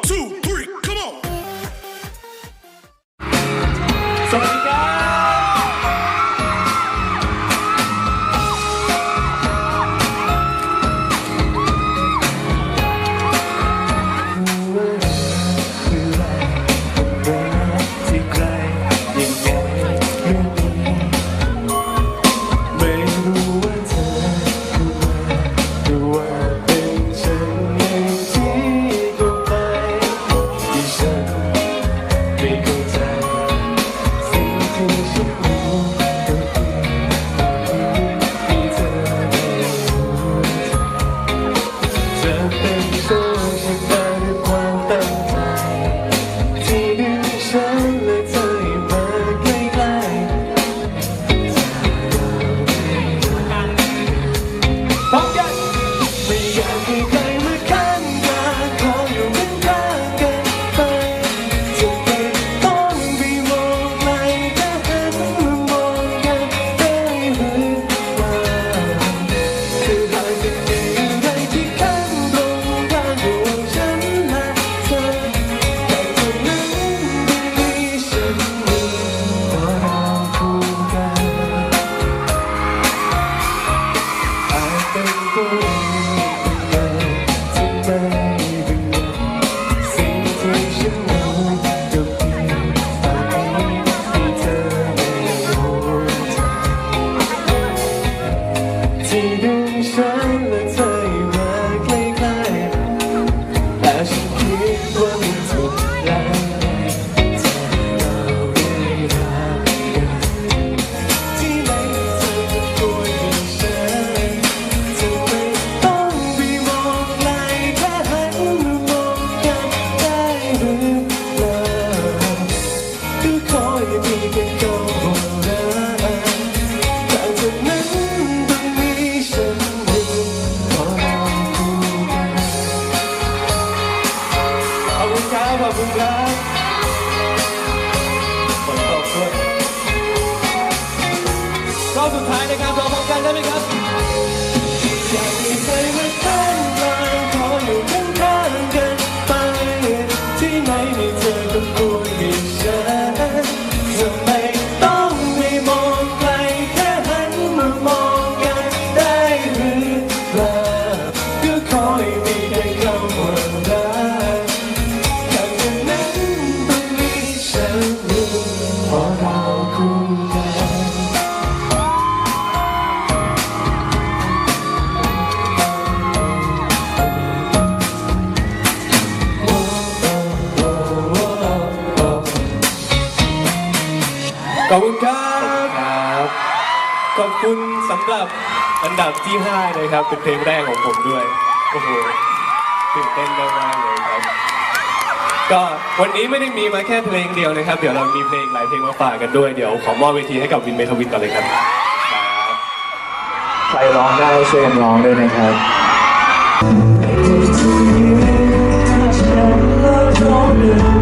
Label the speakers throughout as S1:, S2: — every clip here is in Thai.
S1: Two.
S2: Volkan Demirgas. ขอ
S3: บคุณครับครับ
S2: ขอ
S3: บคุณสำหรับอันดับที่ 5 นะครับ เป็นเพลงแรกของผมด้วย โอ้โหตื่นเต้นมากเลยครับ ก็วันนี้ไม่ได้มีมาแค่เพลงเดียวนะครับ เดี๋ยวเรามีเพลงหลายเพลงมาฝากกันด้วย เดี๋ยวขอมอบเวทีให้กับวินเมทวินก่อนเลยครับ
S2: ใครร้องได้ช่วยกันร้องด้วยนะครับ Love don't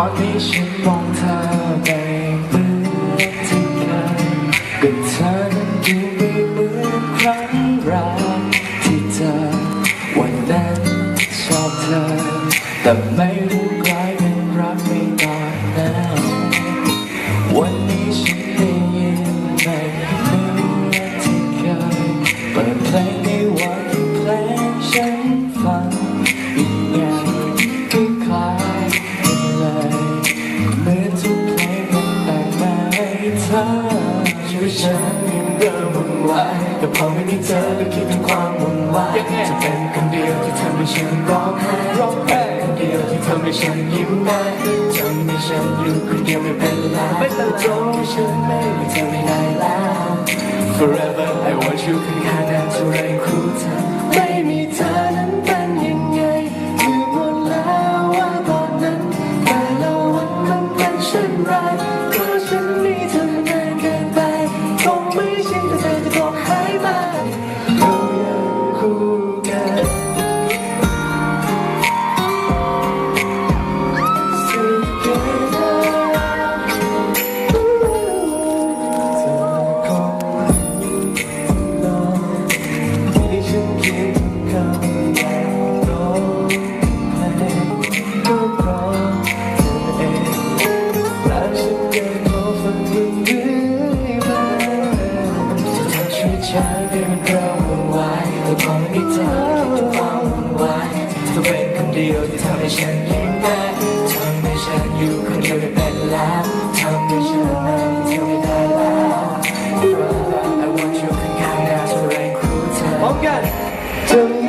S2: อนนี้ฉันมองเธอไม่เหมือที่เค
S1: ยกับเธอนั้นดูไม่เหมือนครั้
S2: งแร
S1: กที่เธอวันนั้นชอบเธอแต่ไม่ ธอไม่คิดถึงความวุ่นวายจะเป็นคนเดียวที่ทำให้ฉันร้องไห้ร้องคนเดียวที่ทำให้ฉันยิ้มได้จะมีฉันอยู่คนเดียวไม่เป็นไรจงที่ฉันไม่มีเธอไม่ได้แล้ว forever I want you ข้างข้างนานเท่าไรคู่เธอไม่มีเธอนั้นเป็นยังไงคือหมดแล้วว่าตอนนั้นแต่ละวันมันเป็นเช่นไร ที่ทำให้ฉันยิ้มได้ทำให้ฉันอยู่คนเดียวได้เป็นแล้วทำให้ฉันนั้นเที่ยวไม่ได้แล้ว I want you ข้างๆนะเธอแรงคู่เธอ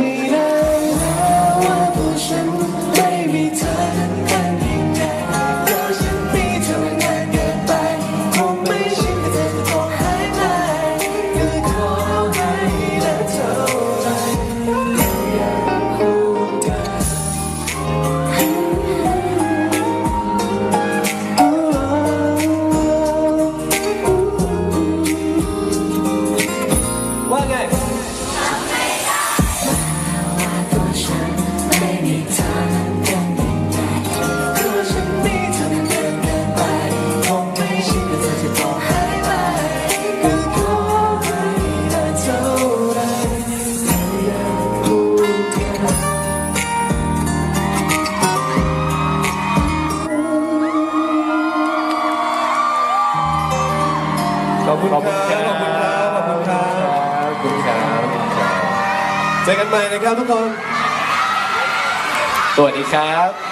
S1: อบคุณครับ
S2: ขอบคุณครับ ขอบคุณครับขอบคุณครับ
S3: เจอกันใหม่นะครับทุกคน
S2: สวัสดีครับ